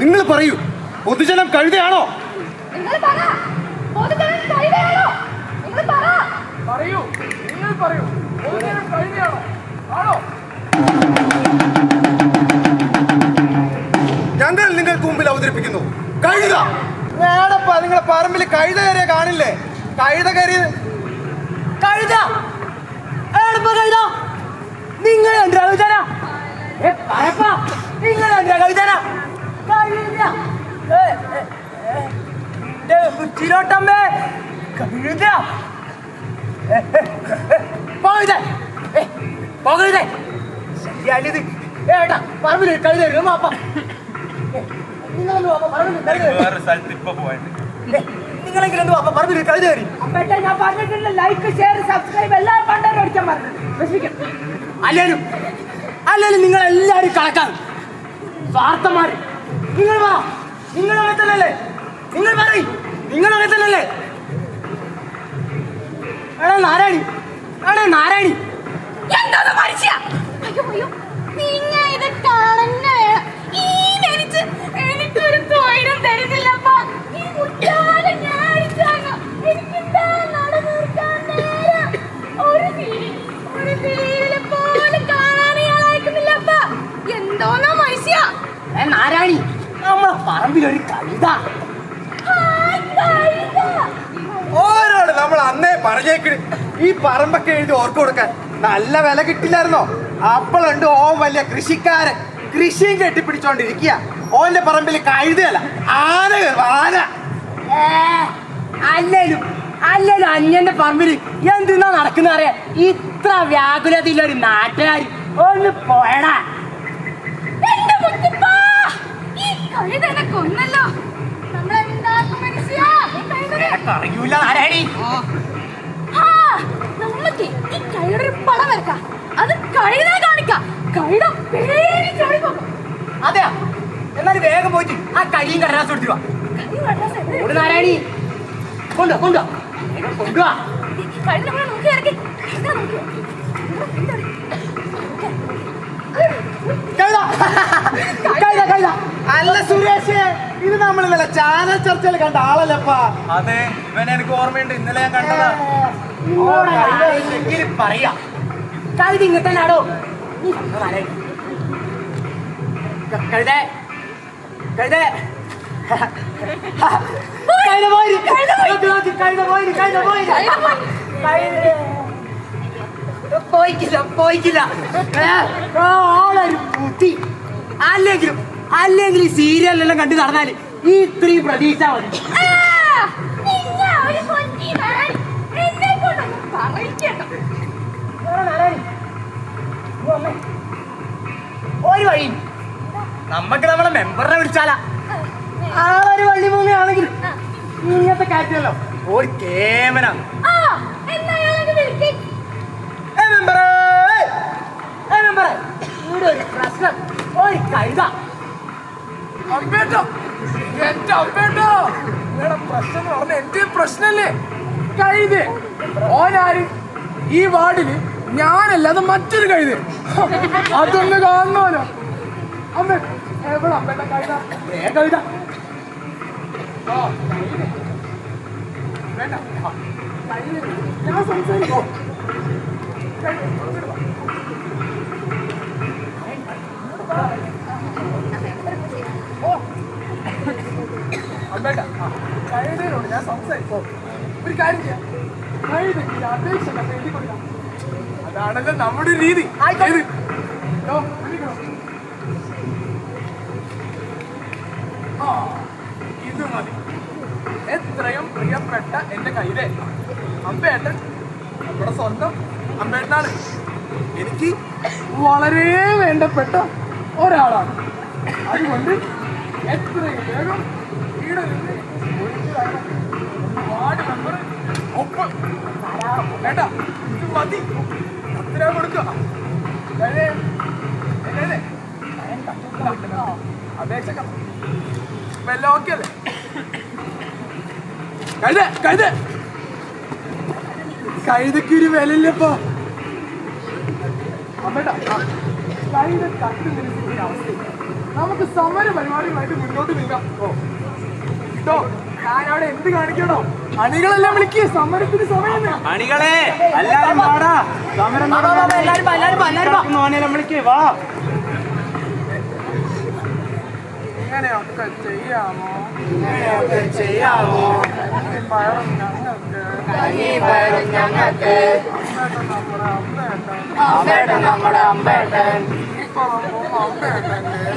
നിങ്ങൾ പറയൂ. പൊതുജനം കഴുതയാണോ? പറയൂ. നിങ്ങൾ പറയൂ. പൊതുജനം ആണോ? ഞങ്ങൾ നിങ്ങൾക്ക് മുമ്പിൽ അവതരിപ്പിക്കുന്നു. കഴുത. വേടപ്പാ നിങ്ങളെ പറമ്പിൽ കഴുത കയറിയ കാണില്ലേ? കഴുത കയറി കഴുത. നിങ്ങൾ കഴുത. നിങ്ങൾ കഴുത പോകരുതേ. പോകരുതേ. ശരിയാലിത് ഏട്ടാ പറമ്പിൽ കഴുത അപ്പ ഏ, നിങ്ങളെങ്കിലും ഒന്ന് അപ്പൊ പറഞ്ഞു കഴുത കയറി ഞാൻ പറഞ്ഞിട്ടുണ്ട് ലൈക്ക് ഷെയർ സബ്സ്ക്രൈബ് എല്ലാം പണ്ടാരും അടിക്കാൻ പറഞ്ഞു അല്ലേലും അല്ലേലും നിങ്ങൾ എല്ലാരും കണക്കാണ് സ്വാർത്ഥമാര് നിങ്ങൾ വാ. നിങ്ങൾ അങ്ങനെ തന്നെയല്ലേ നിങ്ങൾ പറയും. നിങ്ങൾ അങ്ങനെ തന്നെയല്ലേ എടാ നാരായണി എടാ നാരായണി. എന്താ മനുഷ്യ? അയ്യോ അയ്യോ നിങ്ങ ഇത് കാണുന്ന വേണം ഈ ജനിച്ച് എനിക്കൊരു തൊഴിലും തരുന്നില്ലപ്പാ. ഈ മുറ്റാതെ ഞാൻ എനിക്കെന്താ നേരം? ഒരു ഒരു സീരിയൽ പോലും കാണാൻ ഇയാൾ അയക്കുന്നില്ലപ്പാ എന്തോന്നാ മനുഷ്യ? നാരായണി നമ്മളെ പറമ്പിലൊരു കവിത. അന്നേ ഈ പറമ്പൊക്കെ എഴുതി ഓർക്ക് കൊടുക്കാൻ നല്ല വില കിട്ടില്ലായിരുന്നോ? അപ്പോഴുണ്ട് ഓൻ വലിയ കൃഷിക്കാരൻ. കൃഷിയും കെട്ടിപ്പിടിച്ചോണ്ടിരിക്കുക. ഓന്റെ പറമ്പിൽ കഴുതയല്ല ആന ആന. അല്ലേലും അല്ലേലും അന്യന്റെ പറമ്പിൽ എന്തിന്നാ നടക്കുന്ന അറിയാ? ഇത്ര വ്യാകുലതയില്ല ഒരു നാട്ടുകാരി. ഒന്ന് പോയടാ. കൊന്നല്ലോ. നമ്മളെന്താക്കും മനുഷ്യ? അറിയൂല ആരാണി നമുക്ക് ഈ കഴുതൊരു പടം വരക്കാം അത് കഴുത കാണിക്കാം. കഴുത അതെയാ? എന്നാൽ വേഗം പോയിട്ട് ആ കടലാസ് നാരായണി. കൊണ്ടോ കൊണ്ടോ കൊണ്ടുവാ. കഴുത നോക്കി ഇറക്കി. അല്ല സുരേഷ് ഇത് നമ്മൾ ഇന്നലെ ചാനൽ ചർച്ചയിൽ കണ്ട ആളല്ലപ്പാ അതെ ഇവനെ എനിക്ക് ഓർമ്മയുണ്ട്. ഇന്നലെ ഞാൻ കണ്ടതാ. പറയാ. കഴുത ക- കഴുതേ. കഴുതേ. കഴുത പോയി കഴുത പോയി. കഴുത പോയി കഴുത പോയി. കഴുത. പോയിക്കില്ല പോയിക്കില്ല. അല്ലെങ്കിലും അല്ലെങ്കിൽ സീരിയലെല്ലാം കണ്ടു നടന്നാൽ ഈ ഇത്രയും പ്രതീക്ഷ മതി. നമുക്ക് നമ്മളെ മെമ്പറിനെ വിളിച്ചാലാ. ആളൊരു വള്ളി മൂങ്ങയാണെങ്കിൽ ഇങ്ങനത്തെ കാറ്റല്ലോ ഒരു കേമനം. ഇവിടെ ഒരു പ്രശ്നം. ഒരു കഴുത. അമ്പേട്ടോ എന്റെ അമ്പേട്ടോ നിങ്ങളുടെ പ്രശ്നം എന്ന് പറഞ്ഞ എന്റെ പ്രശ്നല്ലേ? കഴുത്. ഓനാര് ഈ വാർഡിൽ ഞാനല്ല അത് മറ്റൊരു കഴുത്. അതൊന്ന് കാണണമല്ലോ അമ്മ എവിടെ അമ്പേട്ട കഴുത ഏ കഴുത കഴുത. വേണ്ട. ഞാൻ സംസാരിക്കോ കഴുത, ഇങ്ങോട്ട് വാ. അമ്പേട്ട ആ, കഴുതയോട് ഞാൻ സംസാരിക്കോ ഒരു കാര്യം ചെയ്യാം കഴുതയ്ക്ക് അപേക്ഷ എഴുതി കൊടുക്കാം അതാണല്ലോ നമ്മുടെ രീതി ആയിക്കോട്ടെ. ഏത്? ഓ, വിളിക്കണോ? ആ, മതി. എത്രയും പ്രിയപ്പെട്ട എന്റെ കയ്യിലെ അമ്പേട്ടൻ നമ്മുടെ സ്വന്തം അമ്പേട്ടനാണ്. എനിക്ക് വളരെ വേണ്ടപ്പെട്ട ഒരാളാണ്. അതുകൊണ്ട് കഴുത. കഴുത കഴുതയ്ക്ക് ഒരു വിലയില്ലപ്പോ. അമ്മേട്ടാ കഴുത കത്ത് നിരസിക്കുന്ന അവസ്ഥ നമുക്ക് സമര പരിപാടികളായിട്ട് മുന്നോട്ട് നീങ്ങാം. കേട്ടോ ഞാനവിടെ എന്ത് കാണിക്കണോ? അണികളെല്ലാം വിളിക്കുക സമരത്തിന് സമയം അണികളെ എല്ലാരും സമരം എല്ലാരും എല്ലാരും വിളിക്കേ. വാ. ഇങ്ങനെയൊക്കെ ചെയ്യാമോ? ചെയ്യാവോ ചെയ്യാമോ? പയറും ഞങ്ങൾക്ക്. ഞങ്ങൾക്ക്. അമ്മേട്ടൻ നമ്മുടെ അമ്പേട്ടൻ അമ്മേട്ടൻ നമ്മുടെ അമ്പേട്ടൻ ഈ പറമ്പും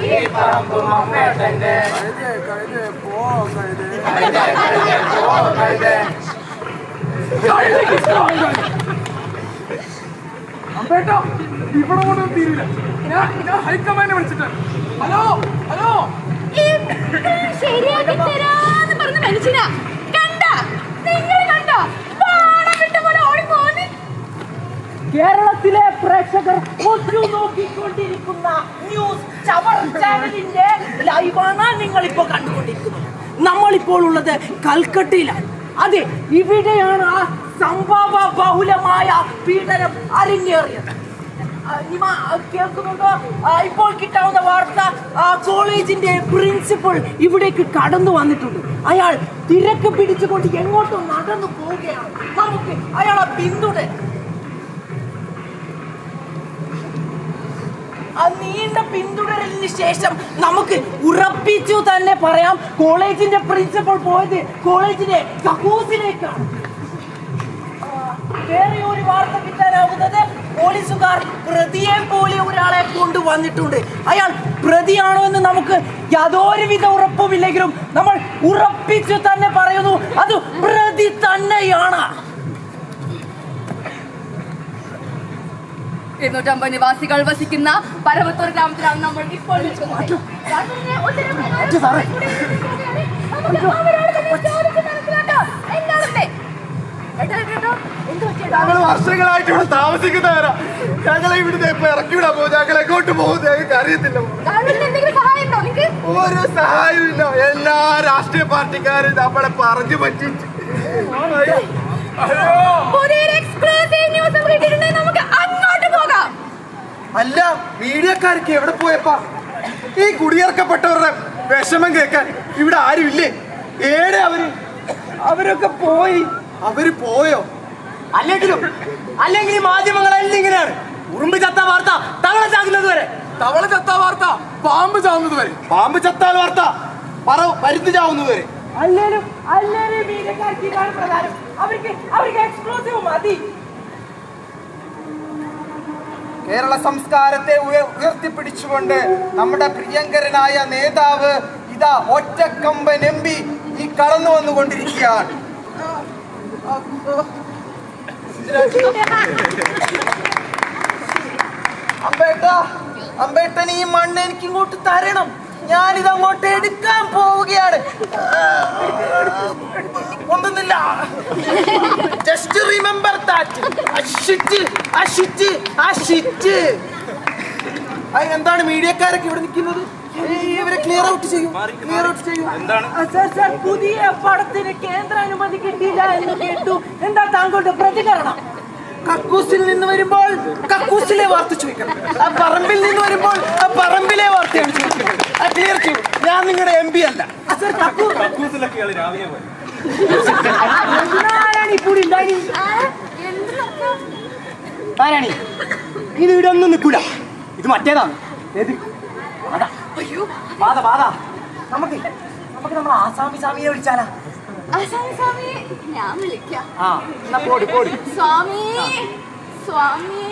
ഈ പറമ്പും അമ്പേട്ടന്റെ കഴുതേ കഴുതേ പോ കഴുതേ കഴുതേ, കഴുതേ, പോ, കഴുതേ. അമ്പേട്ടോ ഇവിടെ കൊണ്ടൊന്നും തീരില്ല. ഞാൻ ഞാൻ ഹൈക്കമാൻഡ് വിളിച്ചിട്ട്. Hello hello. ശരിയാക്കി തരാന്ന് പറഞ്ഞ മനുഷ്യനാ. കണ്ട? നിങ്ങൾ കണ്ടോ? പോലെ ഓടിപ്പോന്ന് കേരളത്തിലെ പ്രേക്ഷകർ ഒറ്റ നോക്കിക്കൊണ്ടിരിക്കുന്ന ന്യൂസ് ചവർ ചാനലിന്റെ ലൈവാണ് കണ്ടുകൊണ്ടിരിക്കുന്നത്. നമ്മളിപ്പോൾ ഉള്ളത് കൽക്കട്ടയിലാണ്. അതെ ഇവിടെയാണ് ആ സംഭവ ബഹുലമായ പീഡനം അരങ്ങേറിയത്. ഇപ്പോൾ കിട്ടാവുന്ന വാർത്ത കോളേജിന്റെ പ്രിൻസിപ്പൾ ഇവിടേക്ക് കടന്നു വന്നിട്ടുണ്ട്. അയാൾ തിരക്ക് പിടിച്ചുകൊണ്ട് എങ്ങോട്ടോ നടന്നു പോവുകയാണ്. നമുക്ക് അയാളെ പിന്തുണ ആ നീണ്ട പിന്തുടരലിന് ശേഷം നമുക്ക് ഉറപ്പിച്ചു തന്നെ പറയാം കോളേജിന്റെ പ്രിൻസിപ്പൾ പോയത് കോളേജിലെ കക്കൂസിലേക്കാണ്. വേറെ ഒരു വാർത്ത കിട്ടാനാവുന്നത് പോലീസുകാർ പ്രതിയെ പോലെ ഒരാളെ കൊണ്ടുവന്നിട്ടുണ്ട്. അയാൾ പ്രതിയാണോ എന്ന് നമുക്ക് യാതൊരുവിധ ഉറപ്പുമില്ലെങ്കിലും നമ്മൾ ഉറപ്പിച്ചു തന്നെ പറയുന്നു അത് പ്രതി തന്നെയാണ്. ഇരുന്നൂറ്റമ്പത് നിവാസികൾ വസിക്കുന്ന പരവത്തൂർ ഗ്രാമത്തിലാണ് നമ്മൾ ഇപ്പോൾ നിൽക്കുന്നത് രാത്രിയിലെ ഉത്തരം നമുക്ക് അവരോട് തന്നെ ചോദിച്ച് മനസ്സിലാക്കാം. എന്താണല്ലേ? ഏട്ടാ, ഏട്ടാ, ഏട്ടാ, എന്ത് പറ്റിയടാ? ഞങ്ങൾ വർഷങ്ങളായിട്ട് ഇവിടെ താമസിക്കുന്നവരാ. ഞങ്ങളെ ഇവിടുന്ന് ഇപ്പൊ ഇറക്കി വിടാൻ പോകും? ഞങ്ങൾ എങ്ങോട്ട് പോകും ഞങ്ങൾക്ക് അറിയത്തില്ല. ഒരു സഹായവും ഇല്ല എല്ലാ രാഷ്ട്രീയ പാർട്ടിക്കാരും നമ്മളെ പറഞ്ഞു പറ്റിച്ച്. അല്ല മീഡിയക്കാർക്ക് എവിടെ പോയപ്പാ? ഈ കുടിയിറക്കപ്പെട്ടവരുടെ വിഷമം കേൾക്കാൻ ഇവിടെ ആരുമില്ലേ? ഏടെ അവർ? അവരൊക്കെ പോയി. അവർ പോയോ? അല്ലെങ്കിലും അല്ലെങ്കിൽ മാധ്യമങ്ങൾ മാധ്യമങ്ങളെല്ലാം ഇങ്ങനെയാണ്. ഉറുമ്പ് ചത്ത വാർത്ത തവള ചാകുന്നത് വരെ. തവള ചത്ത വാർത്ത പാമ്പ് ചാവുന്നത് വരെ. പാമ്പ് ചത്താൽ വാർത്ത പറ പരുത്തി അല്ലേലും അല്ലേലും ഇതാണ് പ്രധാനം. അവർക്ക് അവർക്ക് മതി. കേരള സംസ്കാരത്തെ ഉയർത്തിപ്പിടിച്ചുകൊണ്ട് നമ്മുടെ പ്രിയങ്കരനായ നേതാവ് ഇതാ ഒറ്റക്കമ്പൻ എം പി ഈ കടന്നു വന്നുകൊണ്ടിരിക്കുകയാണ്. അമ്പേട്ട അമ്പേട്ടൻ ഈ മണ്ണ് എനിക്ക് ഇങ്ങോട്ട് തരണം. ഞാനിത് അങ്ങോട്ട് എടുക്കാൻ പോവുകയാണ്. ഒന്നുന്നില്ല ജസ്റ്റ് റിമെമ്പർ ദാറ്റ് എന്താണ് മീഡിയക്കാരൊക്കെ ഇവിടെ നിൽക്കുന്നത്? ഇവരെ ക്ലിയർ ഔട്ട് ചെയ്യും. ക്ലിയർ ഔട്ട് ചെയ്യും. ആ, സർ സർ പുതിയ പടത്തിന് കേന്ദ്ര അനുമതി കിട്ടിയില്ല എന്ന് കേട്ടു. എന്താ താങ്കളുടെ പ്രതികരണം? കക്കൂസിൽ നിന്ന് വരുമ്പോൾ കക്കൂസിലെ വാർത്ത ചോദിക്കണം. ആ പറമ്പിൽ നിന്ന് വരുമ്പോൾ ആ പറമ്പിലെ വാർത്തയാണ് ചോദിക്കുന്നത്. ആ ക്ലിയർ ചെയ്യും. ഞാൻ നിങ്ങളുടെ എം പി അല്ല. സർ കക്കൂസിലൊക്കെ രാവിലെ പോയി ആരാണ് ഇത് ഇവിടെ ഒന്നും നിൽക്കൂല. ഇത് മറ്റേതാണ്. ഏത്? ബാധ ബാധ. നമുക്ക് നമുക്ക് നമ്മൾ ആസാമി സ്വാമിയെ വിളിച്ചാലാ. ആസാമി സ്വാമി ഞാൻ വിളിക്കാം. ആ എന്നാ പോടി പോടി. സ്വാമി സ്വാമി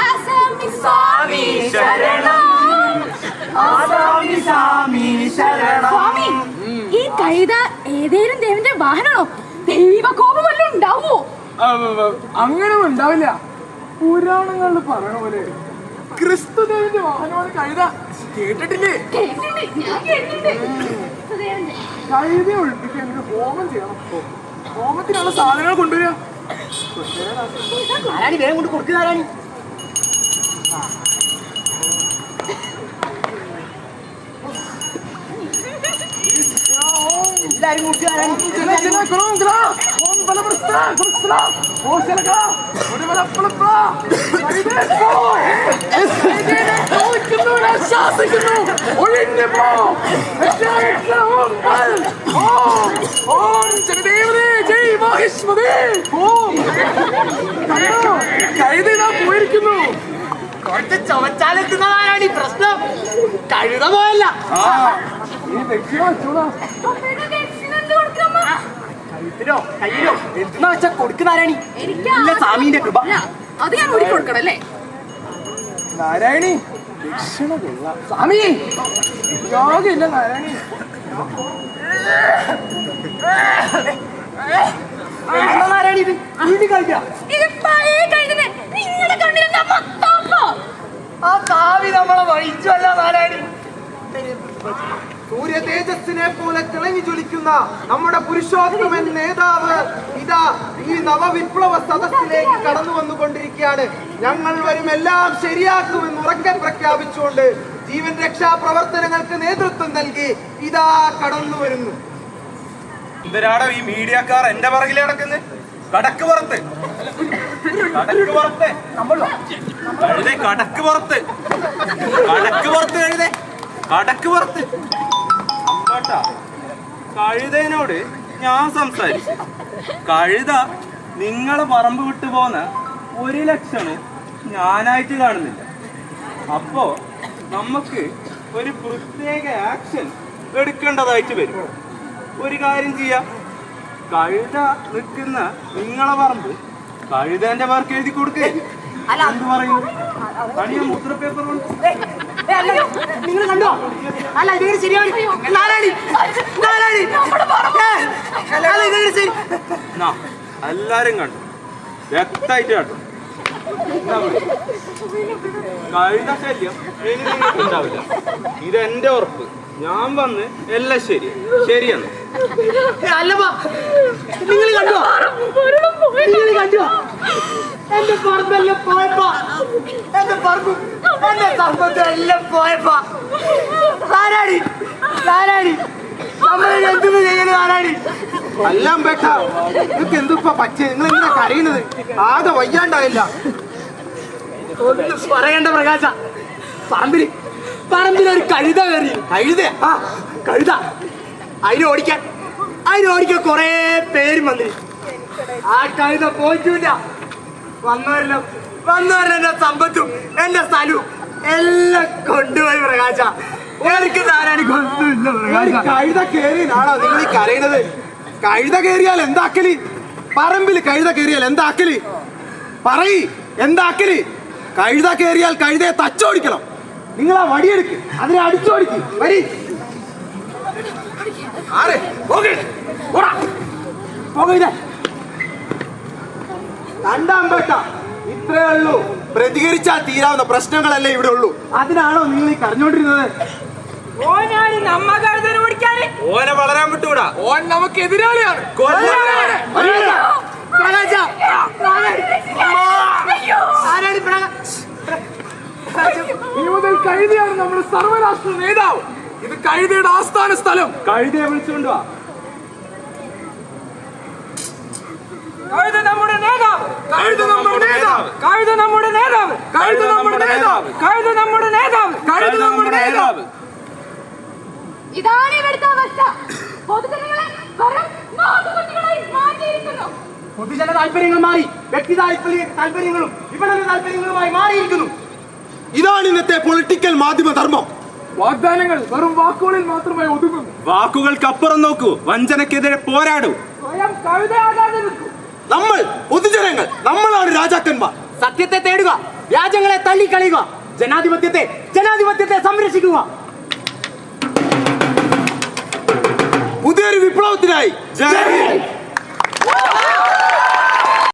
ആസാമി സ്വാമി ആസാമി സ്വാമി ശരണം. സ്വാമി ഈ കൈത ഏതേലും ദേവന്റെ വാഹനമാണോ? ദൈവകോപം വല്ലതും ഉണ്ടാവുമോ അങ്ങനെ ഉണ്ടാവില്ല. പുരാണങ്ങളിൽ പറയണ പോലെ ക്രിസ്തുദേവന്റെ വാഹനമാണ് കഴുത. കേട്ടിട്ടില്ലേ. കഴുതയെ ഒഴിപ്പിക്കാൻ ഒരു ഹോമം ചെയ്യണം. ഹോമത്തിനുള്ള സാധനങ്ങൾ കൊണ്ടുവരിക ആരാണി വേഗം കൊണ്ട് കൊടുക്കുക ആരാണി എല്ലാരും കൊടുക്കുക ആരാണി ചെന്നാ, ചെന്നാ, കുറവും, കുറവും. ഓം ശാസിക്കുന്നു ഒഴിഞ്ഞു പോ ഓം ഓം ഓം ജഗദേവതേ ജയ് മഹേശ്വരേ ഓം കണ്ടോ? കഴുതിതാ പോയിരിക്കുന്നു കുറച്ച് ചുമച്ചാലെത്തുന്നതാരാണ് ഈ പ്രശ്നം കഴുത പോയല്ല കഴുത്തിലോ കയ്യിലോ? എന്തെന്നാ വെച്ചാ കൊടുക്കുന്നതാരാണി എനിക്കാ- ഇല്ല സ്വാമീന്റെ കൃപ. അത് ഞാൻ ഊരി കൊടുക്കണല്ലേ നാരായണി ദക്ഷിണ കൊള്ളാം. സ്വാമി യോഗയില്ല നാരായണി. നാരായണി ഇത്? ഇത് മത്താപ്പോ ആ കാവി നമ്മളെ വഹിച്ചല്ല നാരായണി. സൂര്യ തേജസ്സിനെ പോലെ തിളങ്ങി ജ്വലിക്കുന്ന നമ്മുടെ പുരുഷോത്തമൻ നേതാവ് ഇതാ ഈ നവവിപ്ലവ സദസ്സിലേക്ക് കടന്നു വന്നുകൊണ്ടിരിക്കുകയാണ്. ഞങ്ങൾ വരും എല്ലാം ശരിയാക്കുമെന്ന് ഉറക്കം പ്രഖ്യാപിച്ചുകൊണ്ട് ജീവൻ രക്ഷാ പ്രവർത്തനങ്ങൾക്ക് നേതൃത്വം നൽകി ഇതാ കടന്നു വരുന്നു. എന്തിനാടോ ഈ മീഡിയക്കാർ എന്റെ പുറകിൽ കിടക്കുന്നത് കടക്ക് പുറത്ത്. കടക്ക് പുറത്ത്. കടക്ക് പുറത്ത്. കടക്ക് പുറത്ത് കടക്ക് പുറത്ത്. കഴുതേനോട് ഞാൻ സംസാരിച്ചു. കഴുത നിങ്ങളെ പറമ്പ് വിട്ടു പോന്ന ഒരു ലക്ഷണം ഞാനായിട്ട് കാണുന്നില്ല. അപ്പോ നമുക്ക് ഒരു പ്രത്യേക ആക്ഷൻ എടുക്കേണ്ടതായിട്ട് വരും. ഒരു കാര്യം ചെയ്യാം. കഴുത നിൽക്കുന്ന നിങ്ങളെ പറമ്പ് കഴുതേന്റെ വർക്ക് എഴുതി കൊടുക്കേ. എന്ത് പറയുന്നു കണിയ മുദ്ര പേപ്പർ കൊണ്ട് നിങ്ങൾ കണ്ടോ? അല്ല ഇതെങ്ങനെ ശരിയാവും നാലാടി നാരായണി ഏ, അല്ല ഇതെങ്ങനെ ശരി. നാ, എല്ലാരും കണ്ടു. വ്യക്തമായിട്ട് കണ്ടു? കഴുത ശല്യം. ഇനി നിങ്ങൾക്ക് ഉണ്ടാവില്ല ഇതെന്റെ ഉറപ്പ്. ഞാൻ വന്ന് എല്ലാം ശരി. ശരിയാണ് അല്ലപ്പാ നിങ്ങൾ കണ്ടോ? നിങ്ങൾ കണ്ടോ? എന്റെ പറമ്പെല്ലാം പോയപ്പാ. എന്റെ പറമ്പും എന്റെ സമ്പത്തും എല്ലാം പോയപ്പാ. നാരായണി നാരായണി നമ്മളെ എന്ത് ചെയ്യുന്നു നാരായണി? എല്ലാം ബേട്ട നിങ്ങൾക്ക് എന്തിപ്പോ പറ്റിയ? നിങ്ങൾ ഇങ്ങനെ കരയുന്നത്? ആകെ വയ്യാണ്ടായില്ല. ഒന്ന് പറയണ്ട പ്രകാശ. പറമ്പിൽ ഒരു കഴുത കയറി. കഴുത ആ കഴുത. അതിന് ഓടിക്കാൻ അതിന് ഓടിക്കാൻ കൊറേ പേരും വന്നിന്. ആ കഴുത പോയിട്ടില്ല. വന്നവരെല്ലാം എന്റെ സമ്പത്തും എന്റെ സ്ഥലവും എല്ലാം കൊണ്ടുപോയി പ്രകാശ. എനിക്ക് ഒരു പ്രകാശ. കഴുത കേറിയതാണോ നിങ്ങൾ ഈ കരയുന്നത്? കഴുത കേറിയാൽ എന്താക്കൽ പറമ്പിൽ കഴുത കേറിയാൽ എന്താക്കൽ പറയ് എന്താക്കൽ കഴുത കേറിയാൽ കഴുതയെ തച്ചോടിക്കണം. നിങ്ങൾ ആ വടിയെടുക്ക് അതിനെ അടിച്ചോടിക്ക്. വരി. ആരെ പോകേ പോടാ പോകെ രണ്ടാം പേട്ട ഇത്രേ ഉള്ളൂ. പ്രതികരിച്ചാൽ തീരാവുന്ന പ്രശ്നങ്ങളല്ലേ ഇവിടെ ഉള്ളൂ. അതിനാണോ നിങ്ങൾ ഈ കരഞ്ഞോണ്ടിരുന്നത് ഓനാണ് നമ്മ ഓടിക്കാന് ഓനെ വളരാൻ വിട്ടുകൂടാ ഓൻ നമുക്ക് എതിരാളിയാണ്. മുതൽ കഴുതയാണ് നമ്മുടെ സർവരാഷ്ട്ര നേതാവ്. ഇത് കഴുതയുടെ ആസ്ഥാന സ്ഥലം. കഴുതയെ വിളിച്ചുകൊണ്ട് കഴുത നമ്മുടെ നേതാവ് കഴുത നമ്മുടെ നേതാവ് കഴുത നമ്മുടെ നേതാവ് കഴുത നമ്മുടെ നേതാവ് കഴുത നമ്മുടെ നേതാവ് കഴുത നമ്മുടെ നേതാവ്. ഇതാണ് ഇവിടുത്തെ അവസ്ഥ. പൊതുജനങ്ങളെ മാറ്റിയിരിക്കുന്നു. പൊതുജന താല്പര്യങ്ങൾ മാറി വ്യക്തി താല്പര്യ താല്പര്യങ്ങളും വിപണന താല്പര്യങ്ങളുമായി മാറിയിരിക്കുന്നു. ഇതാണ് ഇന്നത്തെ പൊളിറ്റിക്കൽ മാധ്യമ ധർമ്മം. വാഗ്ദാനങ്ങൾ വെറും വാക്കുകളിൽ മാത്രമേ ഒതുങ്ങുന്നു. വാക്കുകൾക്കപ്പുറം നോക്കൂ വഞ്ചനക്കെതിരെ പോരാടൂ. സ്വയം കഴുതയാകാതെ നിൽക്കൂ. നമ്മൾ പൊതുജനങ്ങൾ നമ്മളാണ് രാജാക്കന്മാർ. സത്യത്തെ തേടുക രാജ്യങ്ങളെ തള്ളിക്കളയുക ജനാധിപത്യത്തെ ജനാധിപത്യത്തെ സംരക്ഷിക്കുക. പുതിയൊരു വിപ്ലവത്തിനായി ജയ്